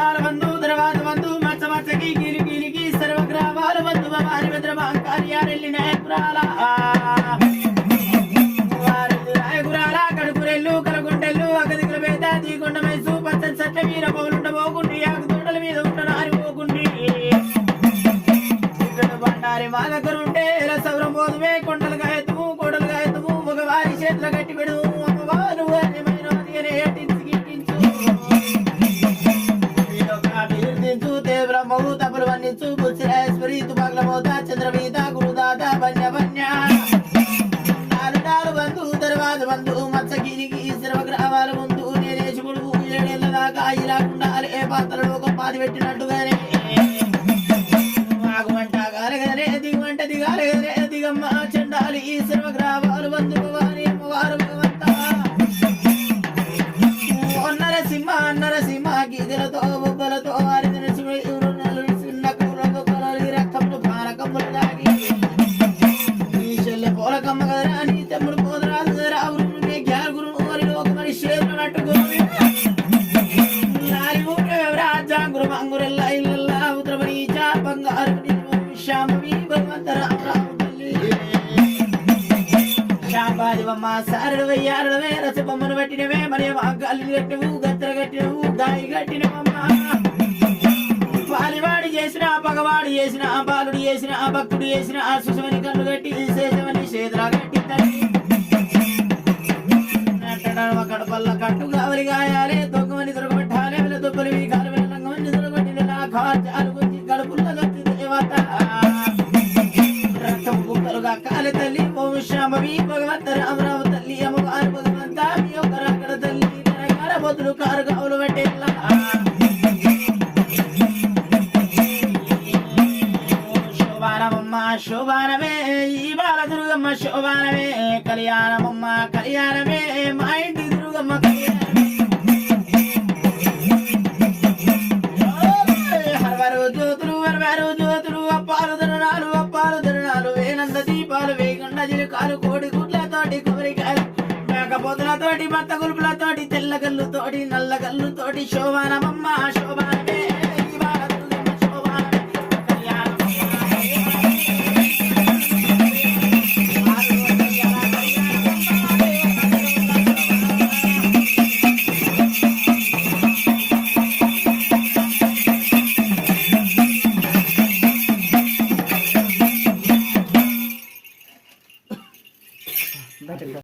కాల బంధు తర్వాత బంధు మచ్చ మచ్చకి గిలి గిలికి సర్వగ్రామాల బంధు వారి భద్ర కార్యాలెల్లి నాయకురాల. వారి నాయకురాల కడుపురెల్లు అగదిగుల పేద దీకొండ మైసు పచ్చని సట్ల వీర పౌలుండ పోకుండి ఆకు తోటల మీద ఉండ పోకుండి బండారి మా దగ్గర ఉంటే రస దేవ్రహ్మవు తపలు వర్ణించు బుల్సిరేశ్వరి తుపాకుల మోత చంద్రమీత గురుదాత బన్య బన్య నాలు నాలు బంధు తర్వాత బంధు మత్సగిరికి సర్వగ్రహాల ముందు నేనేసి ముడుగు ఏడేళ్ళ దాకా ఇలాకుండా ఏ పాత్రలో ఒక పాది పెట్టినట్టుగానే. ఆగుమంట గాలగరే దిగుమంట దిగాలగరే దిగమ్మ చండాలి ఈ సర్వగ్రహాలు బంధు వారి అమ్మవారు భగవంత. నరసింహ నరసింహ గీతలతో గురు మంగురెల్ల ఇల్లల్ల ఉత్తరమణి చా బంగారు శ్యామవి శాంబాదివమ్మ సారడు రసబొమ్మను మరి వాగ్గాలి కట్టినవు గత్తర కట్టినవు గాయి కట్టినవమ్మ పాలివాడి చేసిన పగవాడు చేసిన బాలుడు చేసిన భక్తుడు చేసిన ఆ సుషమని కళ్ళు కట్టి శేషమని చేతులా కట్టి కడుపల్ల కట్టు కావలి గాయాలి శ్యామవి భగవంత రామరావు తల్లి అమ్మవారు భగవంత మీ యొక్క రాకడ తల్లి నరకాల బదులు కారు కావులు పెట్టేలా శోభానమమ్మ శోభానమే ఈ బాల దుర్గమ్మ శోభానమే కళ్యాణమమ్మ కళ్యాణమే మా ఇంటి దుర్గమ్మ కళ్యాణమే. హరవరు జ్యోతులు హరవరు జ్యోతులు అప్పాలు ధరణాలు అప్పాలు ధరణాలు వేనంద దీపాలు వేగండ జిలుకాలు కోడి గుడ్లతోటి కొబ్బరికాయలు మేకపోతులతోటి బత్త గురుపులతోటి తెల్ల గల్లుతోటి నల్ల గల్లుతోటి శోభానమమ్మ